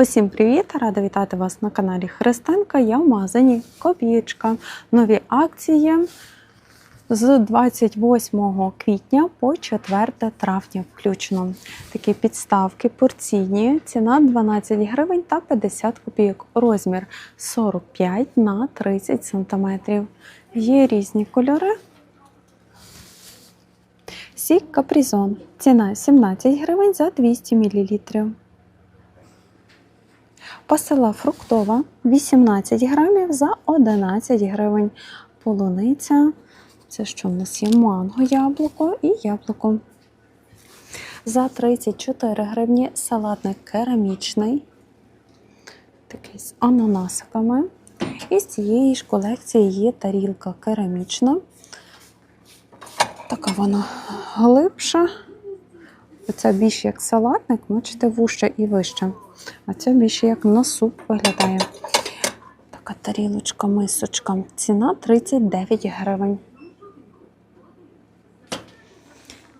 Усім привіт! Рада вітати вас на каналі Христинка. Я в магазині Копієчка. Нові акції з 28 квітня по 4 травня включно. Такі підставки порційні, ціна 12 гривень та 50 копійок. Розмір 45 на 30 сантиметрів. Є різні кольори. Сік капризон. Ціна 17 гривень за 200 мл. Пастила фруктова 18 грамів за 11 гривень. Полуниця. Це що в нас є манго, яблуко і яблуко. За 34 гривні салатник керамічний. Такий з ананасиками. І з цієї ж колекції є тарілка керамічна. Така вона глибша. Оця більш як салатник, бачите, вужче і вище. А це більше як на суп виглядає. Така тарілочка, мисочка. Ціна 39 гривень.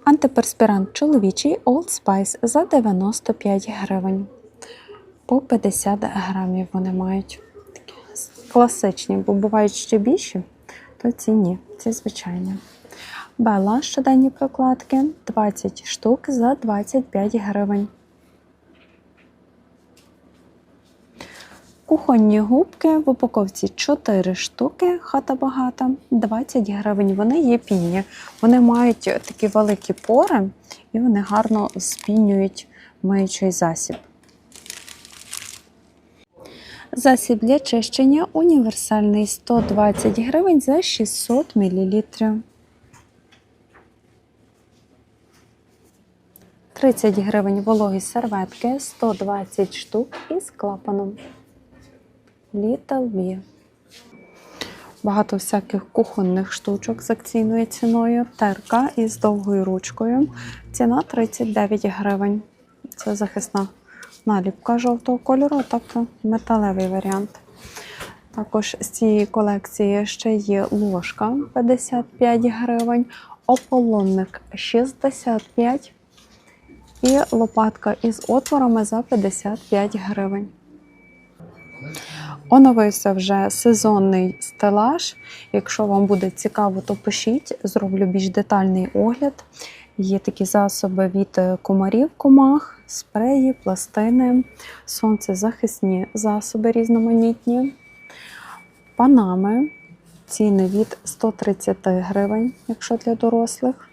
Антиперспірант чоловічий Old Spice за 95 гривень. По 50 грамів вони мають. Такі класичні, бо бувають ще більші, то ці ні, ці звичайні. Бела щоденні прокладки 20 штук за 25 гривень. Кухонні губки в упаковці 4 штуки, хата багата, 20 гривень. Вони є пінні. Вони мають такі великі пори і вони гарно спінюють миючий засіб. Засіб для чищення універсальний 120 гривень за 600 мл. 30 гривень вологі серветки, 120 штук із клапаном. Little Bee. Багато всяких кухонних штучок з акційною ціною. Терка із довгою ручкою. Ціна 39 гривень. Це захисна наліпка жовтого кольору, тобто металевий варіант. Також з цієї колекції ще є ложка 55 гривень, ополонник 65 і лопатка із отворами за 55 гривень. Оновився вже сезонний стелаж. Якщо вам буде цікаво, то пишіть, зроблю більш детальний огляд. Є такі засоби від комарів, комах, спреї, пластини, сонцезахисні засоби різноманітні, панами. Ціни від 130 гривень, якщо для дорослих,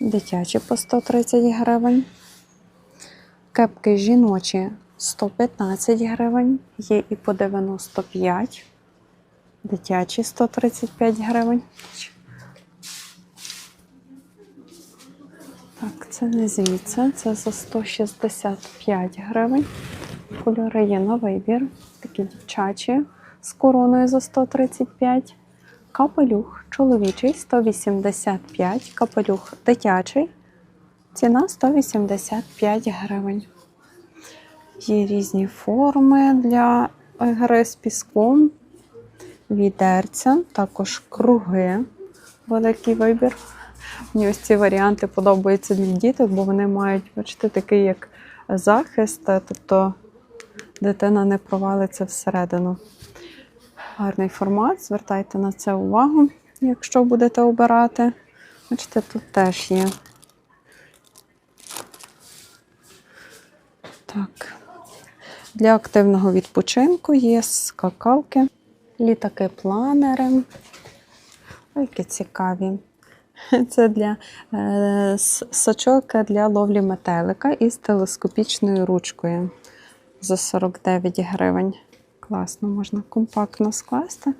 дитячі по 130 гривень, кепки жіночі 115 гривень, є і по 95, дитячі 135 гривень. Так, це не звідси, це за 165 гривень. Кольори є на вибір. Такі дівчачі з короною за 135. Капелюх чоловічий 185, капелюх дитячий. Ціна 185 гривень. Є різні форми для гри з піском, відерця, також круги, великий вибір. Мені ось ці варіанти подобаються для діток, бо вони мають, бачите, такий як захист, тобто дитина не провалиться всередину. Гарний формат, звертайте на це увагу, якщо будете обирати. Бачите, тут теж є. Так. Для активного відпочинку є скакалки, літаки-планери. Ой, які цікаві. Це для е, сачок для ловлі метелика із телескопічною ручкою за 49 гривень. Класно, можна компактно скласти.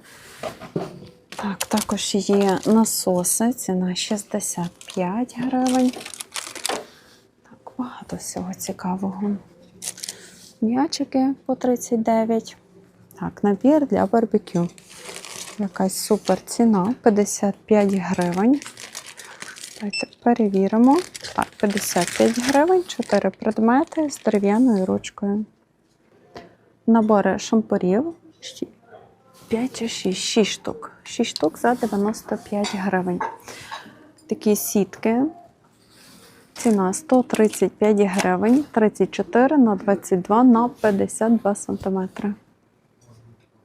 Так, також є насоси, ціна 65 гривень. Так, багато всього цікавого. М'ячики по 39. Так, набір для барбекю. Якась супер ціна 55 гривень. Давайте перевіримо. Так, 55 гривень, 4 предмети з дерев'яною ручкою. Набори шампурів 5 чи 6, 6 штук. 6 штук за 95 гривень. Такі сітки Ціна 135 гривень, 34 на 22 на 52 сантиметри.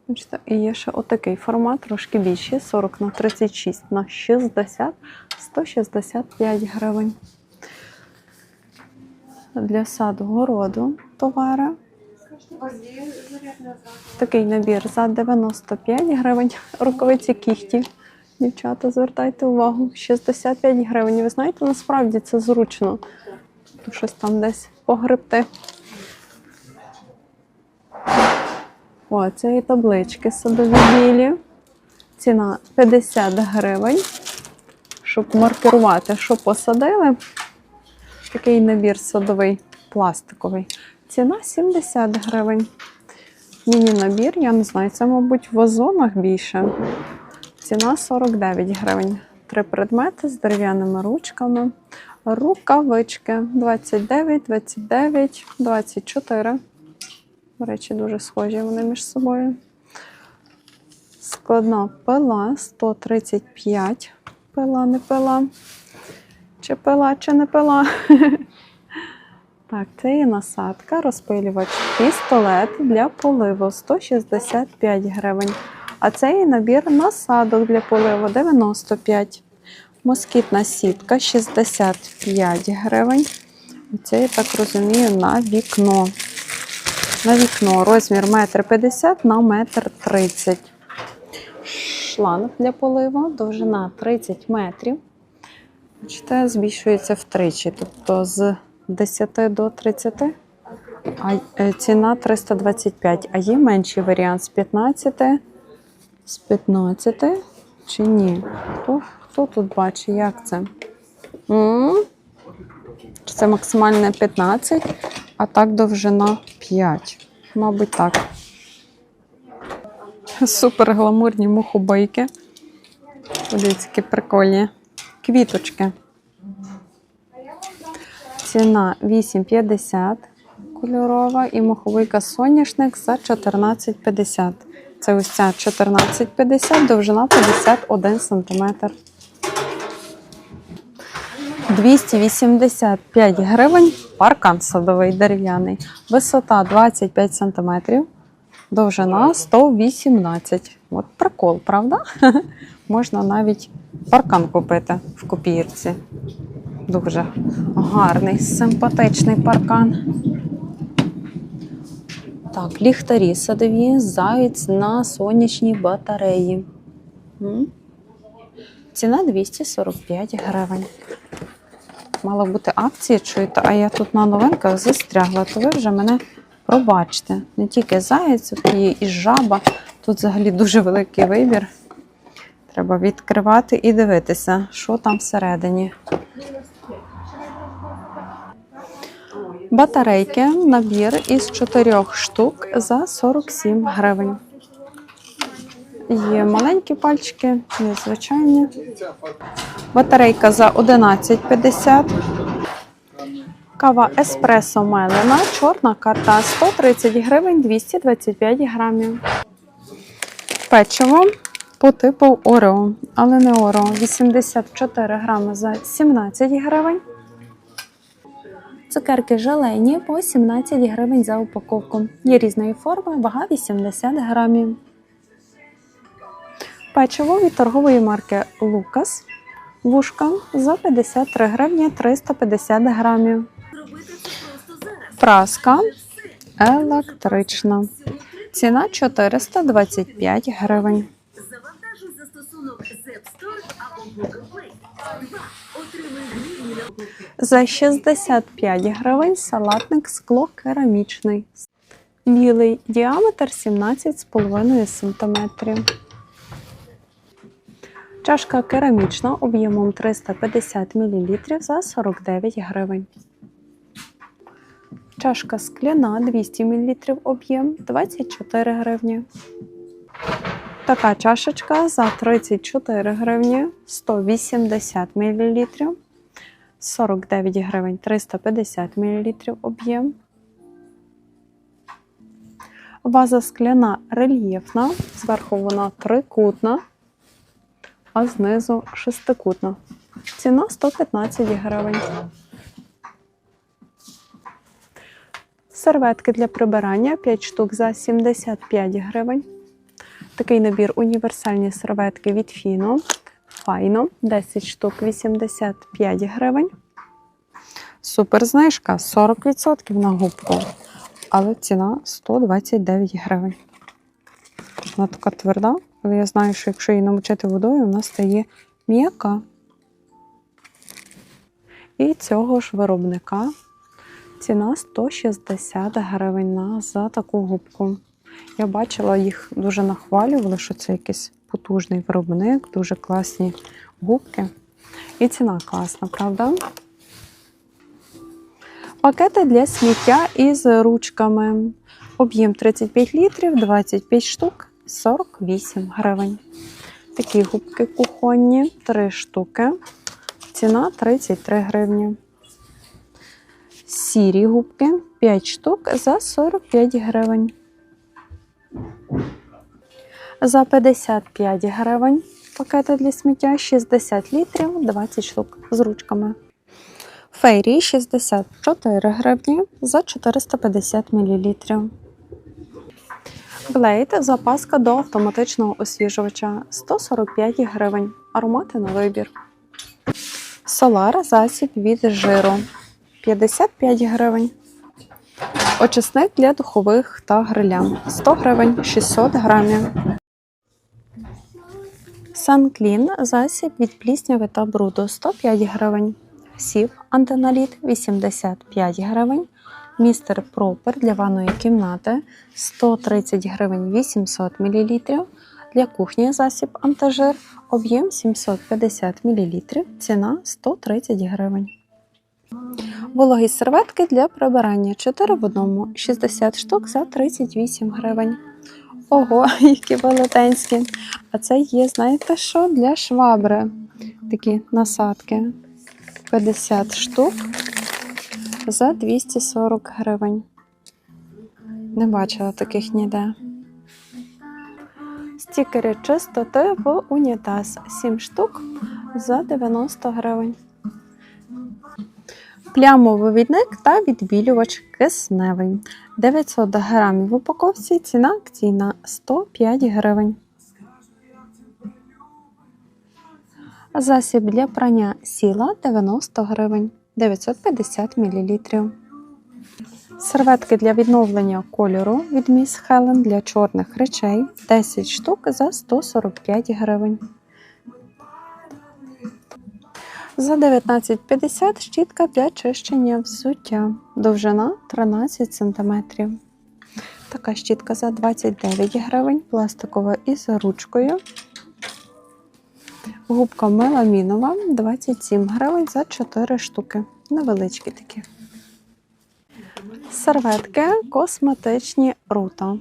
Бачите, і є ще отакий формат, трошки більший, 40 на 36 на 60, 165 гривень. Для саду городу товари. Такий набір за 95 гривень. Рукавиці кіхті. Дівчата, звертайте увагу. 65 гривень. Ви знаєте, насправді це зручно. Тут щось там десь погребти. О, це і таблички садові білі. Ціна 50 гривень. Щоб маркерувати, що посадили. Такий набір садовий пластиковий. Ціна 70 гривень. Міні-набір, я не знаю, це, мабуть, в вазонах більше. Ціна 49 гривень. Три предмети з дерев'яними ручками. Рукавички 29, 29, 24. До речі, дуже схожі вони між собою. Складна пила 135. Пила, не пила. Чи пила, чи не пила. Так, це є насадка, розпилювач, пістолет для поливу 165 гривень. А це є набір насадок для поливу 95. Москітна сітка 65 гривень. І Це, я так розумію, на вікно. На вікно розмір 1,50 м на 1,30 м. Шланг для поливу, довжина 30 метрів. Бачите, збільшується втричі, тобто з 10 до 30, а е, ціна 325. А є менший варіант з 15, з 15 чи ні? Хто, хто тут бачить, як це? М? Чи Це максимальне 15, а так довжина 5. Мабуть, так. Супер гламурні мухобойки. Подивіться, які прикольні. Квіточки. Ціна 8,50 кольорова і моховика соняшник за 14,50. Це ось ця 14,50, довжина 51 см. 285 гривень паркан садовий дерев'яний. Висота 25 см, довжина 118. От прикол, правда? Можна навіть паркан купити в копірці. Дуже гарний, симпатичний паркан. Так, ліхтарі садові, заєць на сонячній батареї. Ціна 245 гривень. Мала бути акція, чуєте, а я тут на новинках застрягла, то ви вже мене пробачте. Не тільки заєць, тут є і жаба. Тут взагалі дуже великий вибір. Треба відкривати і дивитися, що там всередині. Батарейки, набір із чотирьох штук за 47 гривень. Є маленькі пальчики, є звичайні. Батарейка за 11,50. Кава еспресо мелена, чорна карта 130 гривень 225 грамів. Печиво по типу Орео, але не Орео. 84 грами за 17 гривень. Цукерки желені по 17 гривень за упаковку. Є різної форми, вага 80 грамів. Печиво від торгової марки Лукас. Вушка за 53 гривні 350 грамів. Праска електрична. Ціна 425 гривень. За 65 гривень салатник скло керамічний. Білий діаметр 17,5 см. Чашка керамічна об'ємом 350 мл за 49 гривень. Чашка скляна 200 мл об'єм 24 гривні. Така чашечка за 34 гривні 180 мл. 49 гривень 350 мл об'єм. Ваза скляна рельєфна, зверху вона трикутна, а знизу шестикутна. Ціна 115 гривень. Серветки для прибирання 5 штук за 75 гривень. Такий набір універсальні серветки від Фіно. Файно, 10 штук 85 гривень. Супер знижка 40% на губку. Але ціна 129 гривень. Вона така тверда, але я знаю, що якщо її намочити водою, вона стає м'яка. І цього ж виробника ціна 160 гривень на за таку губку. Я бачила, їх дуже нахвалювали, що це якийсь потужний виробник, дуже класні губки. І ціна класна, правда? Пакети для сміття із ручками. Об'єм 35 літрів, 25 штук, 48 гривень. Такі губки кухонні, 3 штуки. Ціна 33 гривні. Сірі губки 5 штук за 45 гривень. За 55 гривень пакети для сміття 60 літрів, 20 штук з ручками. Фейрі 64 гривні за 450 мл. Блейд запаска до автоматичного освіжувача 145 гривень. Аромати на вибір. Солар засіб від жиру 55 гривень. Очисник для духових та гриля 100 гривень 600 грамів. Санклін засіб від плісняви та бруду 105 гривень. Сів антиналіт 85 гривень. Містер Пропер для ванної кімнати 130 гривень 800 мл. Для кухні засіб антижир об'єм 750 мл. Ціна 130 гривень. Вологі серветки для прибирання 4 в одному 60 штук за 38 гривень. Ого, які велетенські. А це є, знаєте що? Для швабри. Такі насадки. 50 штук за 240 гривень. Не бачила таких ніде. Стікери чистоти в унітаз 7 штук за 90 гривень. Плямовивідник та відбілювач кисневий. 900 грамів в упаковці, ціна акційна 105 гривень. Засіб для прання сіла 90 гривень 950 мл. Серветки для відновлення кольору від Міс Хелен для чорних речей 10 штук за 145 гривень. За 19,50 щітка для чищення взуття. Довжина 13 см. Така щітка за 29 гривень, пластикова із ручкою. Губка меламінова 27 гривень за 4 штуки. Невеличкі такі. Серветки косметичні рута.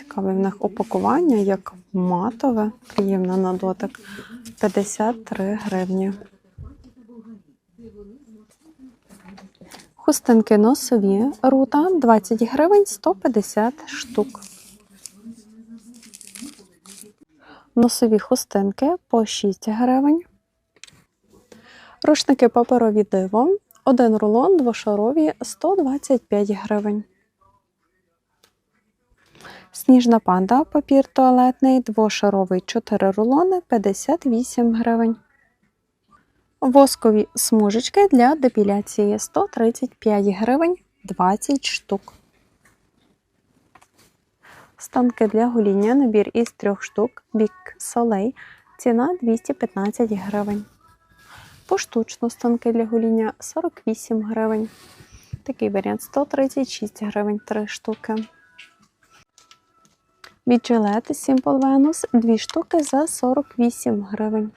Цікаве в них упакування, як матове, приємне на дотик. 53 гривні. Хустинки носові рута 20 гривень 150 штук. Носові хустинки по 6 гривень. Рушники паперові диво. Один рулон двошарові 125 гривень. Сніжна панда, папір туалетний, двошаровий 4 рулони 58 гривень. Воскові смужечки для депіляції 135 гривень 20 штук. Станки для гоління, набір із трьох штук, бік солей, ціна 215 гривень. Поштучно станки для гоління 48 гривень. Такий варіант 136 гривень 3 штуки. Gillette Simple Venus 2 штуки за 48 гривень.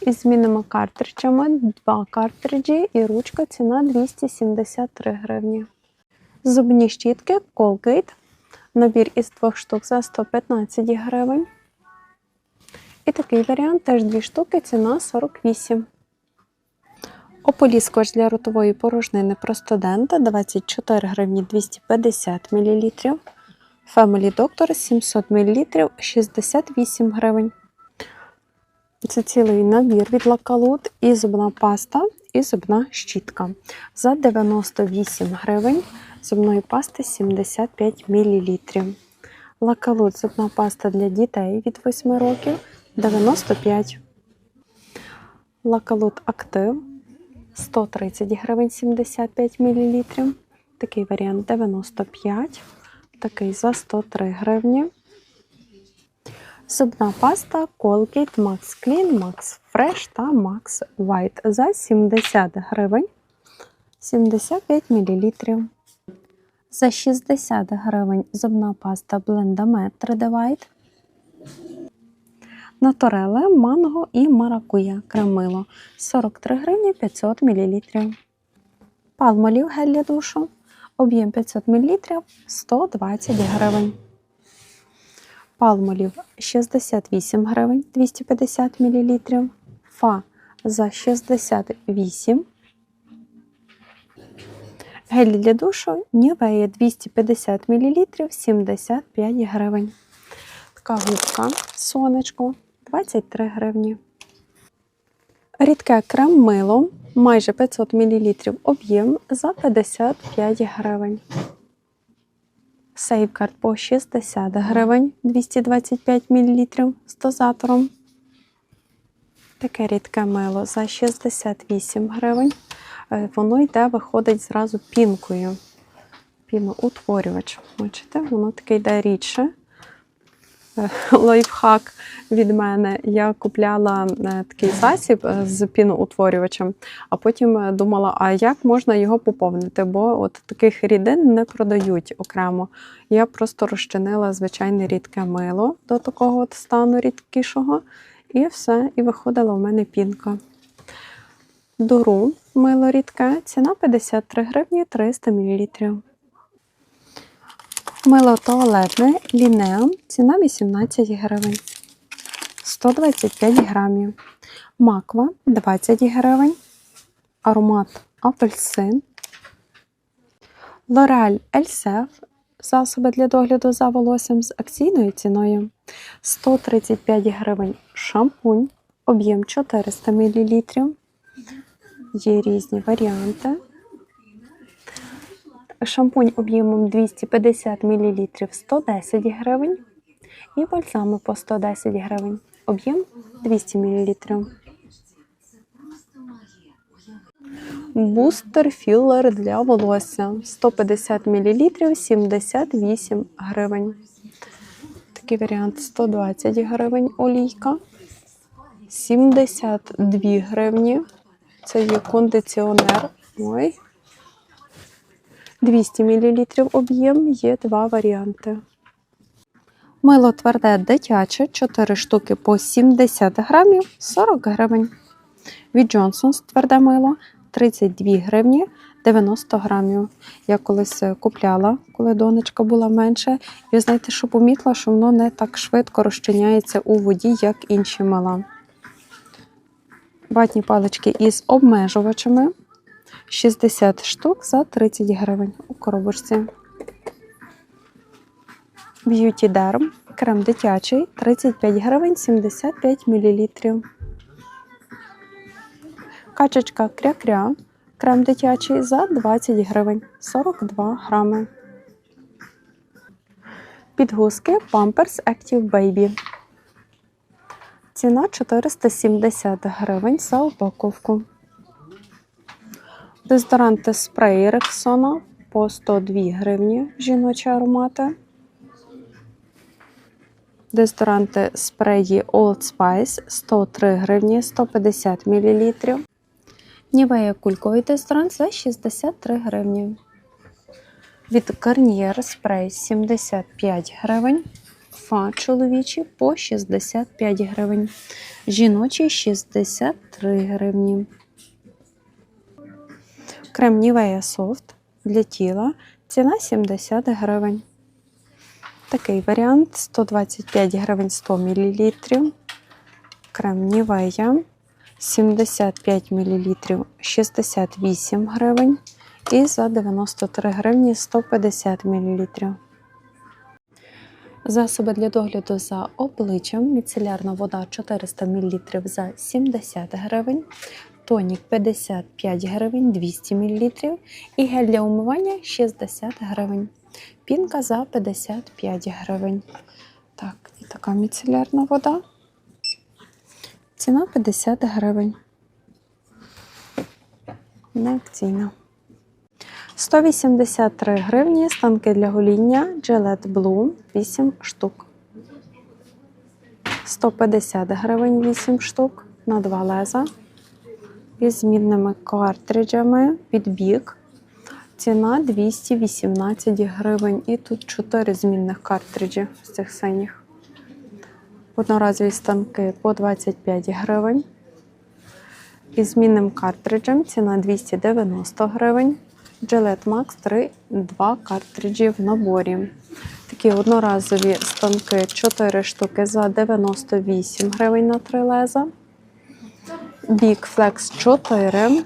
Із змінними картриджами 2 картриджі і ручка ціна 273 гривні. Зубні щітки Colgate. Набір із двох штук за 115 гривень. І такий варіант теж 2 штуки, ціна 48. Ополіскувач для ротової порожнини Простодента 24 гривні 250 мл. Family Doctor 700 мл 68 гривень. Це цілий набір від Лакалут і зубна паста і зубна щітка. За 98 гривень зубної пасти 75 мл. Лакалут зубна паста для дітей від 8 років 95. Лакалут актив 130 гривень 75 мл. Такий варіант 95. Такий за 103 гривні. Зубна паста Colgate Max Clean, Max Fresh та Max White за 70 гривень 75 мл. За 60 гривень зубна паста Blendamed 3D White. Натореле, манго і маракуя кремило 43 гривні 500 мл. Палмолів гель для душу. Об'єм 500 мл 120 гривень. Палмолів 68 гривень 250 мл. Фа за 68. Гель для душу Нівея 250 мл 75 гривень. Така губка сонечко 23 гривні. Рідке крем мило майже 500 мл об'єм за 55 гривень. Сейфгард по 60 гривень 225 мл з дозатором. Таке рідке мило за 68 гривень. Е, Воно йде, виходить зразу пінкою. Піноутворювач. Бачите, воно таке йде рідше. Лайфхак від мене. Я купляла е, такий засіб е, з піноутворювачем, а потім е, думала, а як можна його поповнити? Бо от таких рідин не продають окремо. Я просто розчинила звичайне рідке мило до такого от стану рідкішого, і все, і виходила в мене пінка. Дуру мило рідке, ціна 53 гривні 300 мл. Мило туалетне лінео, ціна 18 гривень. 125 грамів. Маква 20 гривень. Аромат апельсин. L'Oreal Elsef засоби для догляду за волоссям з акційною ціною 135 гривень шампунь, об'єм 400 мл. Є різні варіанти. Шампунь об'ємом 250 мл 110 гривень. І бальзами по 110 гривень. Об'єм 200 мл. Бустер філер для волосся 150 мл 78 гривень. Такий варіант 120 гривень олійка. 72 гривні. Це є кондиціонер. Ой. 200 мл об'єм, є два варіанти. Мило тверде дитяче 4 штуки по 70 грамів 40 гривень. Від Johnson's тверде мило 32 гривні 90 грамів. Я колись е, купляла, коли донечка була менше. І знаєте, що помітила, що воно не так швидко розчиняється у воді, як інші мила. Ватні палички із обмежувачами 60 штук за 30 гривень у коробочці. Beauty Derm, крем дитячий 35 гривень 75 мл. Качечка кря-кря, крем дитячий за 20 гривень 42 грами. Підгузки Pampers Active Baby. Ціна 470 гривень за упаковку. Дезодоранти спреї Рексона по 102 гривні жіночі аромати. Дезодоранти спреї Old Spice 103 гривні 150 мл. Нівея кульковий дезодорант за 63 гривні. Від Garnier спрей 75 гривень. Фа чоловічі по 65 гривень. Жіночі 63 гривні. Крем Nivea Soft для тіла. Ціна 70 гривень. Такий варіант 125 гривень 100 мл. Крем Nivea 75 мл 68 гривень. І за 93 гривні 150 мл. Засоби для догляду за обличчям. Міцелярна вода 400 мл за 70 гривень. Тонік 55 гривень 200 мл і гель для умивання 60 гривень. Пінка за 55 гривень. Так, і така міцелярна вода. Ціна 50 гривень. Не акційна. 183 гривні станки для гоління Gillette Blue 8 штук. 150 гривень 8 штук на 2 леза. Із змінними картриджами під бік. Ціна 218 гривень. І тут 4 змінних картриджі з цих синіх. Одноразові станки по 25 гривень. Із змінним картриджем ціна 290 гривень. Gillette Max 3, 2 картриджі в наборі. Такі одноразові станки 4 штуки за 98 гривень на 3 леза. Big Flex 4.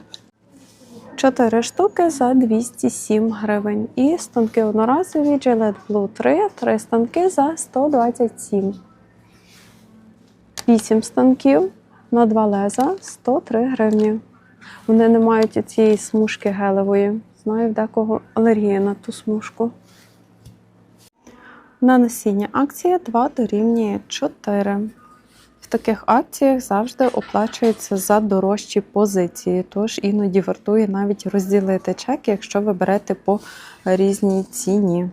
4 штуки за 207 гривень. І станки одноразові Gillette Blue 3, 3 станки за 127. 8 станків на 2 леза 103 гривні. Вони не мають цієї смужки гелевої. Знаю, в декого алергія на ту смужку. На насіння акція 2 дорівнює 4. Таких акціях завжди оплачується за дорожчі позиції, тож іноді вартує навіть розділити чек, якщо ви берете по різній ціні.